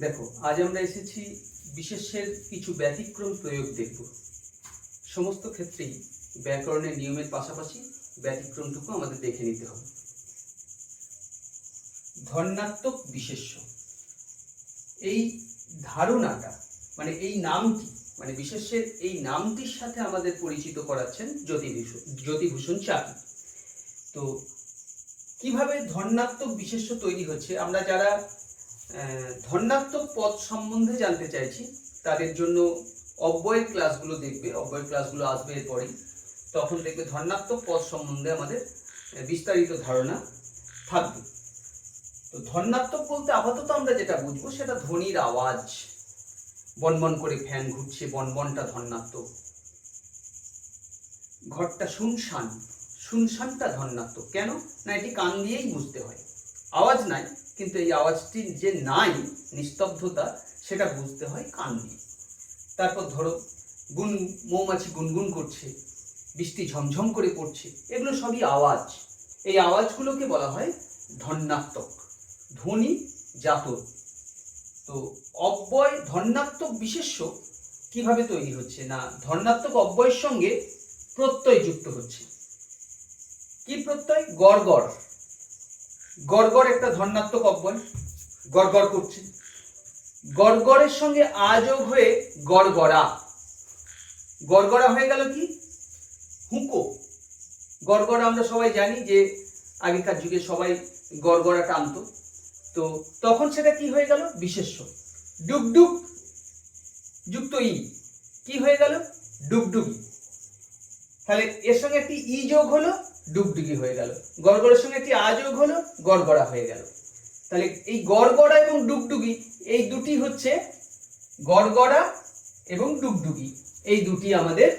দেখো, আজ আমরা এসেছি বিশেষের কিছু ব্যতিক্রম প্রয়োগ দেখব। সমস্ত ক্ষেত্রেই ব্যাকরণের নিয়মের পাশাপাশি ব্যতিক্রমটুকু আমাদের দেখে নিতে হবে। ধর্নাত্মক বিশেষ্য। এই ধারণাটা মানে এই নামটি মানে বিশেষের এই নামটির সাথে আমাদের পরিচিত করাচ্ছেন জ্যোতিভূষণ জ্যোতিভূষণ চাকি তো কীভাবে ধর্ণাত্মক বিশেষ্য তৈরি হচ্ছে? আমরা যারা আহ, ধর্নাত্মক পদ সম্বন্ধে জানতে চাইছি। তাদের জন্য অব্যয়ের ক্লাসগুলো দেখবে অব্যয়ের ক্লাসগুলো আসবে এরপরেই। তখন দেখবে ধর্নাত্মক পদ সম্বন্ধে আমাদের বিস্তারিত ধারণা থাকবে। তো ধর্নাত্মক বলতে আপাতত আমরা যেটা বুঝব সেটা ধ্বনির আওয়াজ। বনবন করে ফ্যান ঘুরছে বনবনটা ধর্নাত্মক ঘরটা শুনশান শুনশানটা ধর্নাত্মক কেন? না এটি কান দিয়েই বুঝতে হয়। আওয়াজ নাই। কিন্তু এই আওয়াজটি যে নাই নিস্তব্ধতা, সেটা বুঝতে হয় কান দিয়ে। তারপর ধরো, গুন, মৌমাছি গুনগুন করছে, বৃষ্টি ঝমঝম করে পড়ছে, এগুলো সবই আওয়াজ। এই আওয়াজগুলোকে বলা হয় ধন্যাত্মক, ধ্বনি জাত তো অব্যয় ধন্যাত্মক বিশেষ্য কীভাবে তৈরি হচ্ছে না, ধন্যাত্মক অব্যয়ের সঙ্গে প্রত্যয় যুক্ত হচ্ছে। কি প্রত্যয়? গড়গড় গড়গড় একটা ধর্নাত্মক অব্যয় গড়গড় করছে। গড়গড়ের সঙ্গে আযোগ হয়ে গড়গড়া। গড়গড়া হয়ে গেল কি? হুঁকো। গড়গড়া আমরা সবাই জানি যে আগেকার যুগে সবাই গড়গড়া টানতো। তো তখন সেটা কি হয়ে গেল? বিশেষ্য। ডুগডুগ যুক্ত ই। কি হয়ে গেল? ডুগডুগি তাহলে এর সঙ্গে একটি ই যোগ হলো ডুগডুগি হয়ে গেল। গড়গড়ের সঙ্গে একটি আ যোগ হলো গড়গড়া হয়ে গেল। তাহলে এই গড়গড়া এবং ডুগডুগি এই দুটি হচ্ছে গড়গড়া এবং ডুগডুগি এই দুটি আমাদের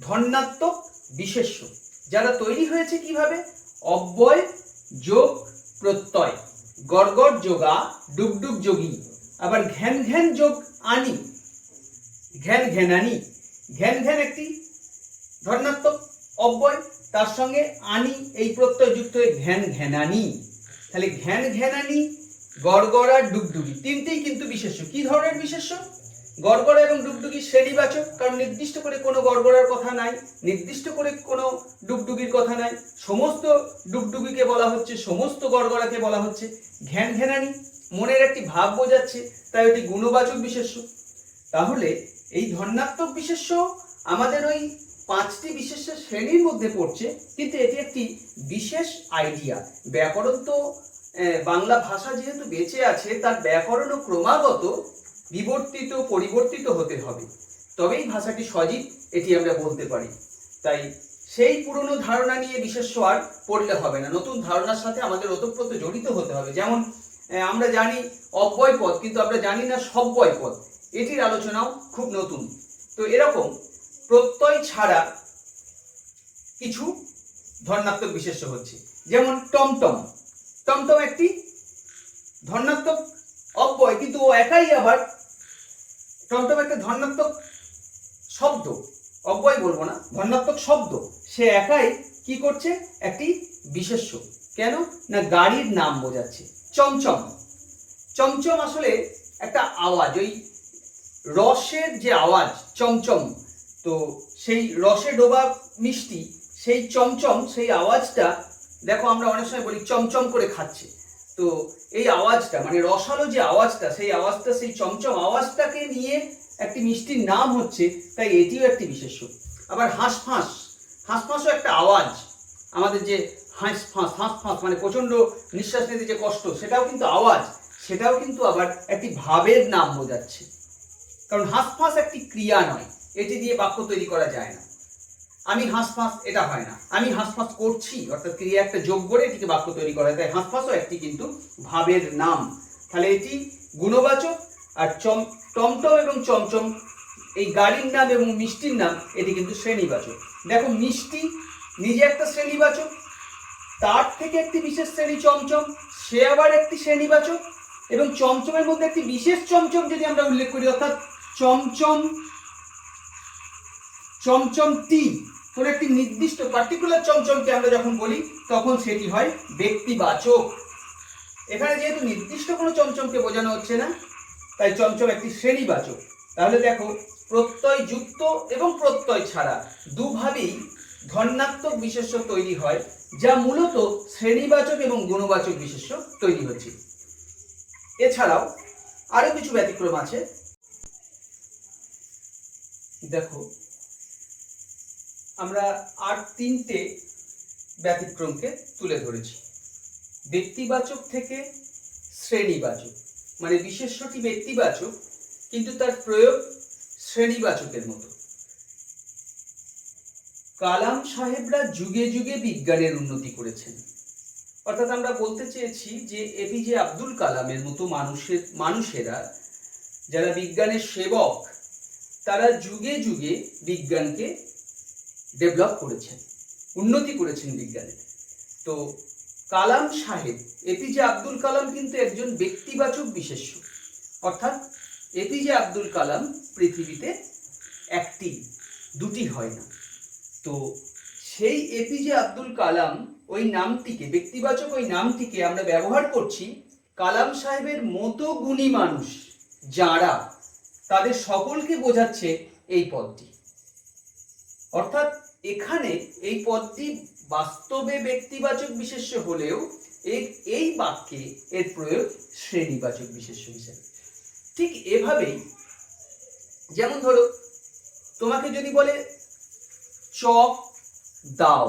ধন্যাত্মক বিশেষ্য, যারা তৈরি হয়েছে কীভাবে? অব্যয় যোগ প্রত্যয়। গড়গড় যোগা ডুগডুগ যোগী। আবার ঘ্যান ঘ্যান যোগ আনি। ঘ্যান ঘ্যানানি ঘ্যান ঘ্যান একটি ধর্নাত্মক অব্যয়, তার সঙ্গে আনি, এই প্রত্যয় যুক্ত হয়ে ঘ্যান ঘ্যানানি। তাহলে ঘ্যান ঘ্যানানি, গড়গড়া ডুগডুগি, তিনটেই কিন্তু বিশেষ্য। কি ধরনের বিশেষ্য? গড়গড়া এবং ডুগডুগি শ্রেণীবাচক, কারণ নির্দিষ্ট করে কোনো গড়গড়ার কথা নাই, নির্দিষ্ট করে কোনো ডুগডুগির কথা নাই। সমস্ত ডুগডুগিকে বলা হচ্ছে, সমস্ত গড়গড়াকে বলা হচ্ছে ঘ্যান ঘ্যানানি। মনের একটি ভাব বোঝাচ্ছে, তাই ওটি গুণবাচক বিশেষ্য। তাহলে এই ধর্নাত্মক বিশেষ্য আমাদের ওই পাঁচটি বিশেষ শ্রেণির মধ্যে পড়ছে, কিন্তু এটি একটি বিশেষ আইডিয়া ব্যাকরণ তো বাংলা ভাষা যেহেতু বেঁচে আছে, তার ব্যাকরণও ক্রমাগত বিবর্তিত, পরিবর্তিত হতে হবে। তবেই ভাষাটি সজীব, এটি আমরা বলতে পারি। তাই সেই পুরনো ধারণা নিয়ে বিশেষ আর পড়লে হবে না। নতুন ধারণার সাথে আমাদের ওতপ্রোত জড়িত হতে হবে। যেমন আমরা জানি অব্যয় পদ, কিন্তু আমরা জানি না সব্যয় পদ। এটির আলোচনাও খুব নতুন। তো এরকম প্রত্যয় ছাড়া কিছু ধর্নাত্মক বিশেষ্য হচ্ছে। যেমন টমটম। টমটম একটি ধর্নাত্মক অব্যয়, কিন্তু ও একাই আবার টমটম একটা ধর্নাত্মক শব্দ। অব্যয় বলব না ধর্নাত্মক শব্দ। সে একাই কি করছে? একটি বিশেষ্য। কেন? না গাড়ির নাম বোঝাচ্ছে। চমচম। চমচম আসলে একটা আওয়াজ। ওই রসের যে আওয়াজ, চমচম তো সেই রসে ডোবা মিষ্টি, সেই চমচম, সেই আওয়াজটা, দেখো আমরা অনেক সময় বলি চমচম করে খাচ্ছে। তো এই আওয়াজটা মানে রসালো যে আওয়াজটা, সেই আওয়াজটা, সেই চমচম আওয়াজটাকে নিয়ে একটি মিষ্টির নাম হচ্ছে, তাই এটিও একটি বিশেষ্য। আবার হাঁসফাঁস, হাঁসফাঁসও একটা আওয়াজ। আমাদের যে হাঁস ফাঁস হাঁস ফাঁস মানে প্রচণ্ড নিঃশ্বাস নিতে যে কষ্ট, সেটাও কিন্তু আওয়াজ, সেটাও কিন্তু আবার একটি ভাবের নাম বোঝাচ্ছে। কারণ হাঁসফাঁস একটি ক্রিয়া নয়। এটি দিয়ে বাক্য তৈরি করা যায় না। আমি হাঁসফাঁস, এটা হয় না। আমি হাঁসফাঁস করছি, অর্থাৎ ক্রিয়া একটা যোগ করে এটিকে বাক্য তৈরি করা যায়। হাঁসফাঁসও একটি কিন্তু ভাবের নাম। তাহলে এটি গুণবাচক আর চম টমটম এবং চমচম, এই গাড়ির নাম এবং মিষ্টির নাম, এটি কিন্তু শ্রেণীবাচক। দেখো, মিষ্টি নিজে একটা শ্রেণীবাচক, তার থেকে একটি বিশেষ শ্রেণি চমচম, সে আবার একটি শ্রেণীবাচক এবং চমচমের মধ্যে একটি বিশেষ চমচম যদি আমরা উল্লেখ করি, অর্থাৎ চমচম চমচমটি কোন একটি নির্দিষ্ট পার্টিকুলার চমচমকে আমরা যখন বলি, তখন সেটি হয় ব্যক্তিবাচক। এখানে যেহেতু নির্দিষ্ট কোনো চমচমকে বোঝানো হচ্ছে না, তাই চমচম একটি শ্রেণীবাচক। তাহলে দেখো প্রত্যয় যুক্ত এবং প্রত্যয় ছাড়া দুভাবেই ধন্যাত্মক বিশেষ্য তৈরি হয়, যা মূলত শ্রেণীবাচক এবং গুণবাচক বিশেষ্য তৈরি হচ্ছে। এছাড়াও আরও কিছু ব্যতিক্রম আছে। দেখো আমরা আর তিনটে ব্যতিক্রমকে তুলে ধরেছি। ব্যক্তিবাচক থেকে শ্রেণীবাচক। মানে বিশেষ্যটি ব্যক্তিবাচক, কিন্তু তার প্রয়োগ শ্রেণীবাচকের মতো। কালাম সাহেবরা যুগে যুগে বিজ্ঞানের উন্নতি করেছেন। অর্থাৎ আমরা বলতে চেয়েছি যে এপিজে আব্দুল কালামের মতো মানুষের, মানুষেরা যারা বিজ্ঞানের সেবক, তারা যুগে যুগে বিজ্ঞানকে ডেভেলপ করেছেন, উন্নতি করেছেন বিজ্ঞানের তো কালাম সাহেব, এপিজে আব্দুল কালাম কিন্তু একজন ব্যক্তিবাচক বিশেষ্য। অর্থাৎ এপিজে আব্দুল কালাম পৃথিবীতে একটি, দুটি হয় না। তো সেই এপিজে আব্দুল কালাম ওই নামটিকে, ব্যক্তিবাচক ওই নামটিকে আমরা ব্যবহার করছি কালাম সাহেবের মতো গুণী মানুষ যারা, তাদের সকলকে বোঝাচ্ছে এই পদটি। অর্থাৎ এখানে এই পদটি বাস্তবে ব্যক্তিবাচক বিশেষ্য হলেও এই বাক্যে এর প্রয়োগ শ্রেণীবাচক বিশেষ্য হিসেবে। ঠিক এভাবেই, যেমন ধরো, তোমাকে যদি বলে চক দাও,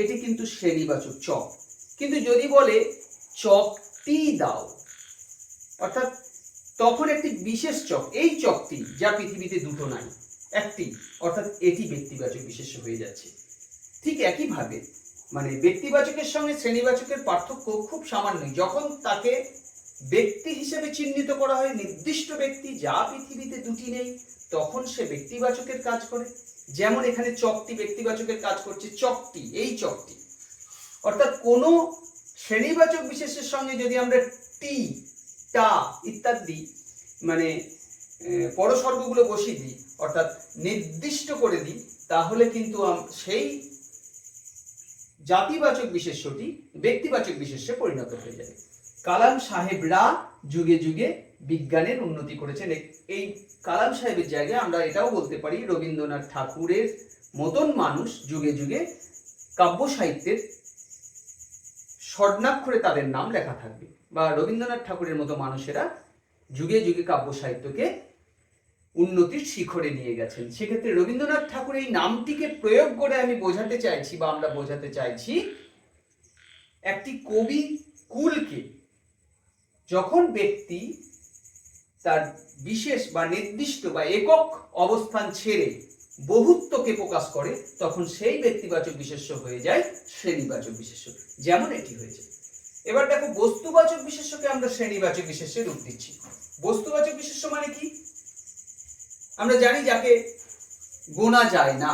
এটি কিন্তু শ্রেণীবাচক চক কিন্তু যদি বলে চকটি দাও, অর্থাৎ তখন একটি বিশেষ চক এই চকটি যা পৃথিবীতে দুটো নাই। একটি, অর্থাৎ এটি ব্যক্তিবাচক বিশেষ্য হয়ে যাচ্ছে। ঠিক একইভাবে মানে ব্যক্তিবাচকের সঙ্গে শ্রেণীবাচকের পার্থক্য খুব সামান্যই যখন তাকে ব্যক্তি হিসেবে চিহ্নিত করা হয়, নির্দিষ্ট ব্যক্তি, যা পৃথিবীতে দুটি নেই, তখন সে ব্যক্তিবাচকের কাজ করে। যেমন এখানে চকটি ব্যক্তিবাচকের কাজ করছে, চকটি, এই চকটি। অর্থাৎ কোনো শ্রেণীবাচক বিশেষের সঙ্গে যদি আমরা টি, টা ইত্যাদি মানে পরসর্গগুলো বসিয়ে দিই অর্থাৎ নির্দিষ্ট করে দিই, তাহলে কিন্তু সেই জাতিবাচক বিশেষ্যটি ব্যক্তিবাচক বিশেষ্যে পরিণত হয়ে যাবে কালাম সাহেবরা যুগে যুগে বিজ্ঞানের উন্নতি করেছেন। এই কালাম সাহেবের জায়গায় আমরা এটাও বলতে পারি, রবীন্দ্রনাথ ঠাকুরের মতন মানুষ যুগে যুগে কাব্য সাহিত্যের স্বর্ণাক্ষরে তাদের নাম লেখা থাকবে। বা রবীন্দ্রনাথ ঠাকুরের মতো মানুষেরা যুগে যুগে কাব্য সাহিত্যকে উন্নতির শিখরে নিয়ে গেছেন। সেক্ষেত্রে রবীন্দ্রনাথ ঠাকুর এই নামটিকে প্রয়োগ করে আমি বোঝাতে চাইছি বা আমরা বোঝাতে চাইছি, একটি কবি কুলকে যখন ব্যক্তি তার বিশেষ বা নির্দিষ্ট বা একক অবস্থান ছেড়ে বহুত্বকে প্রকাশ করে, তখন সেই ব্যক্তিবাচক বিশেষ্য হয়ে যায়, শ্রেণীবাচক বিশেষ্য। যেমন এটি হয়েছে। এবার দেখো, বস্তুবাচক বিশেষ্যকে আমরা শ্রেণীবাচক বিশেষ্যে রূপ দিচ্ছি। বস্তুবাচক বিশেষ্য মানে কি? আমরা জানি যাকে গোনা যায় না,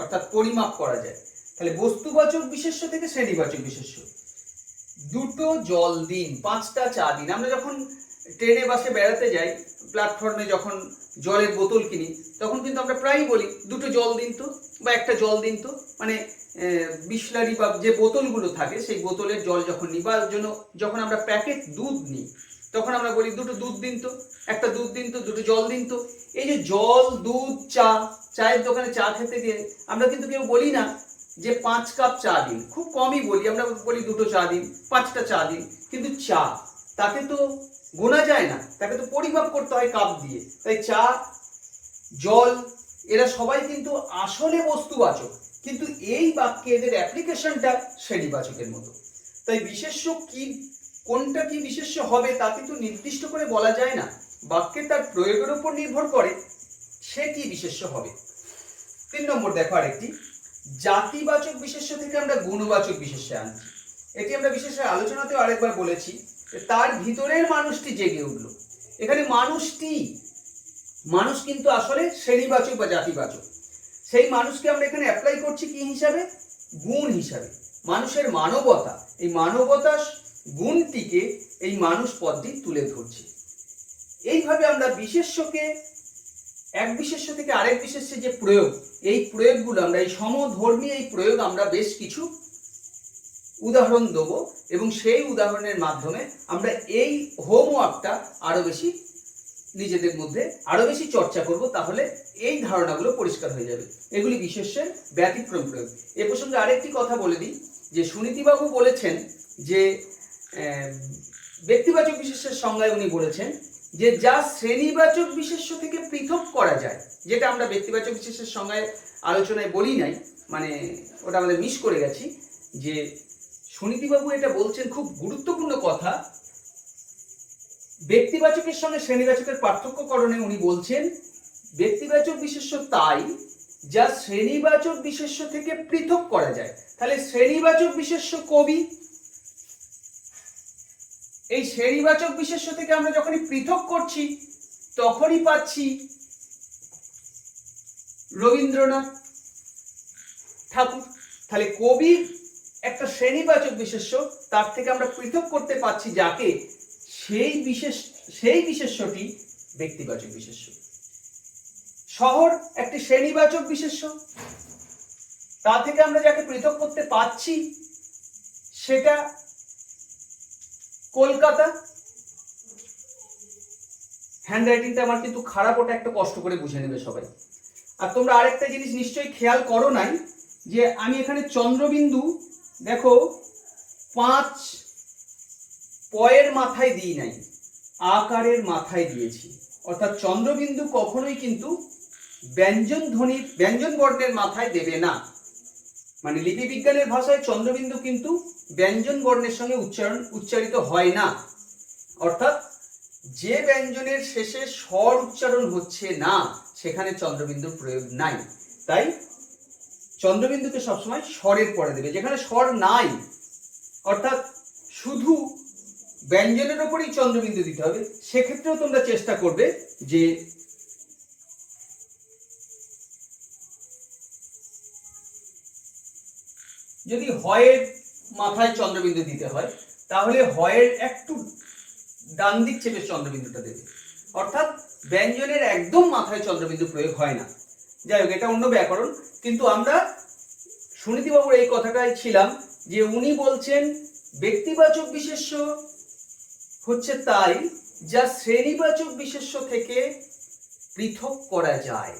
অর্থাৎ পরিমাপ করা যায়। তাহলে বস্তুবাচক বিশেষ্য থেকে শ্রেণীবাচক বিশেষ্য। দুটো জল দিন, পাঁচটা চা দিন। আমরা যখন ট্রেনে, বাসে বেড়াতে যাই প্ল্যাটফর্মে যখন জলের বোতল কিনি, তখন কিন্তু আমরা প্রায়ই বলি, দুটো জল দিন তো, বা একটা জল দিন তো। মানে বিসলারি বা যে বোতলগুলো থাকে, সেই বোতলের জল যখন নিবার জন্য, যখন আমরা প্যাকেট দুধ নিই তখন আমরা বলি দুটো দুধ দিন তো, একটা দুধ দিন তো, দুটো জল দিন তো। এই যে জল, দুধ, চা, চায়ের দোকানে চা খেতে গিয়ে আমরা কিন্তু কেউ বলি না যে পাঁচ কাপ চা দিন। খুব কমই বলি, আমরা বলি দুটো চা দিন, পাঁচটা চা দিন। কিন্তু চা, তাকে তো গোনা যায় না। তাকে তো পরিমাপ করতে হয় কাপ দিয়ে। তাই চা, জল, এরা সবাই কিন্তু আসলে বস্তুবাচক। কিন্তু এই বাক্যে এদের অ্যাপ্লিকেশনটা শ্রেণীবাচকের মতো। তাই বিশেষ্য কি কোনটা কি বিশেষ্য হবে তা কিন্তু নির্দিষ্ট করে বলা যায় না। বাক্যে তার প্রয়োগের উপর নির্ভর করে সে কি বিশেষ্য হবে। তিন নম্বর দেখো আরেকটি। জাতিবাচক বিশেষ্য থেকে আমরা গুণবাচক বিশেষ্যে আনছি। এটি আমরা বিশেষের আলোচনাতেও আরেকবার বলেছি তার ভিতরের মানুষটি জেগে উঠল। এখানে মানুষটি, মানুষ কিন্তু আসলে শ্রেণীবাচক বা জাতিবাচক। সেই মানুষকে আমরা এখানে অ্যাপ্লাই করছি কি হিসাবে? গুণ হিসাবে। মানুষের মানবতা। এই মানবতা গুণটিকে এই মানুষ পদটি তুলে ধরছে। এইভাবে আমরা বিশেষ্যকে, এক বিশেষ্য থেকে আরেক বিশেষ্যে যে প্রয়োগ, এই প্রয়োগগুলো আমরা, এই সমধর্মী এই প্রয়োগ আমরা বেশ কিছু উদাহরণ দেবো এবং সেই উদাহরণের মাধ্যমে আমরা এই হোমওয়ার্কটা আরও বেশি, নিজেদের মধ্যে আরও বেশি চর্চা করব, তাহলে এই ধারণাগুলো পরিষ্কার হয়ে যাবে। এগুলি বিশেষের ব্যতিক্রম প্রয়োগ। এ প্রসঙ্গে আরেকটি কথা বলে দিই, যে সুনীতিবাবু বলেছেন যে ব্যক্তিবাচক বিশেষের সংজ্ঞায় উনি বলেছেন যে যা শ্রেণীবাচক বিশেষ্য থেকে পৃথক করা যায়, যেটা আমরা ব্যক্তিবাচক বিশেষের সংজ্ঞায় আলোচনায় বলি নাই মানে ওটা আমাদের মিস করে গেছি, যে সুনীতিবাবু এটা বলছেন খুব গুরুত্বপূর্ণ কথা, ব্যক্তিবাচকের সঙ্গে শ্রেণীবাচকের পার্থক্যকরণে উনি বলছেন, ব্যক্তিবাচক বিশেষ্য তাই যা শ্রেণীবাচক বিশেষ্য থেকে পৃথক করা যায়। তাহলে শ্রেণীবাচক বিশেষ্য কবি এই শ্রেণীবাচক বিশেষ্য থেকে আমরা যখনই পৃথক করছি, তখনই পাচ্ছি রবীন্দ্রনাথ ঠাকুর। তাহলে কবি একটা শ্রেণীবাচক বিশেষ্য, তার থেকে আমরা পৃথক করতে পারছি যাকে, সেই বিশেষ, সেই বিশেষ্যটি ব্যক্তিবাচক বিশেষ্য। শহর একটি শ্রেণীবাচক বিশেষ্য, তা থেকে আমরা যাকে পৃথক করতে পারছি, সেটা কলকাতা? হ্যান্ড রাইটিংটা আমার কিন্তু খারাপ, ওটা একটা কষ্ট করে বুঝে নেবে সবাই। আর তোমরা আরেকটা জিনিস নিশ্চয়ই খেয়াল করো নাই, যে আমি এখানে চন্দ্রবিন্দু, দেখো, পাঁচ পয়ের মাথায় দিই নাই, আকারের মাথায় দিয়েছি। অর্থাৎ চন্দ্রবিন্দু কখনোই কিন্তু ব্যঞ্জন ধ্বনির, ব্যঞ্জন বর্ণের মাথায় দেবে না। মানে লিপি বিজ্ঞানের ভাষায় চন্দ্রবিন্দু কিন্তু ব্যঞ্জন বর্ণের সঙ্গে উচ্চারণ, উচ্চারিত হয় না। অর্থাৎ যে ব্যঞ্জনের শেষে স্বর উচ্চারণ হচ্ছে না, সেখানে চন্দ্রবিন্দুর প্রয়োগ নাই। তাই চন্দ্রবিন্দুকে সবসময় স্বরের পরে দেবে। যেখানে স্বর নাই, অর্থাৎ শুধু ব্যঞ্জনের ওপরেই চন্দ্রবিন্দু দিতে হবে, সেক্ষেত্রেও তোমরা চেষ্টা করবে যে যদি হয়ের মাথায় চন্দ্রবিন্দু দিতে হয়, তাহলে হয়ের একটু ডান দিক চেপে চন্দ্রবিন্দুটা দেবে অর্থাৎ ব্যঞ্জনের একদম মাথায় চন্দ্রবিন্দু প্রয়োগ হয় না। যাই হোক, এটা অন্য ব্যাকরণ। কিন্তু আমরা সুনীতিবাবুর এই কথাটাই ছিলাম যে উনি বলছেন, ব্যক্তিবাচক বিশেষ্য হচ্ছে তাই যা শ্রেণীবাচক বিশেষ্য থেকে পৃথক করা যায়।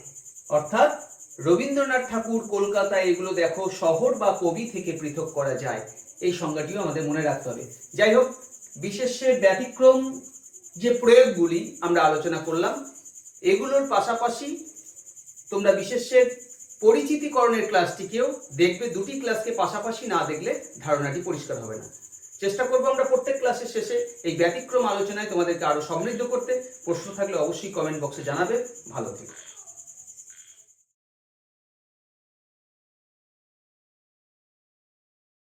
অর্থাৎ রবীন্দ্রনাথ ঠাকুর কলকাতা এগুলো দেখো শহর বা কবি থেকে পৃথক করা যায়। এই সংজ্ঞাটিও আমাদের মনে রাখতে হবে। যাই হোক বিশেষ্যের ব্যতিক্রম যে প্রয়োগগুলি আমরা আলোচনা করলাম, এগুলোর পাশাপাশি তোমরা বিশেষ্যের পরিচিতিকরণের ক্লাসটিকেও দেখবে, দুটি ক্লাসকে পাশাপাশি না দেখলে ধারণাটি পরিষ্কার হবে না। চেষ্টা করব আমরা প্রত্যেক ক্লাসের শেষে এই ব্যতিক্রম আলোচনায় তোমাদেরকে আরও সমৃদ্ধ করতে। প্রশ্ন থাকলে অবশ্যই কমেন্ট বক্সে জানাবে। ভালো থেকো।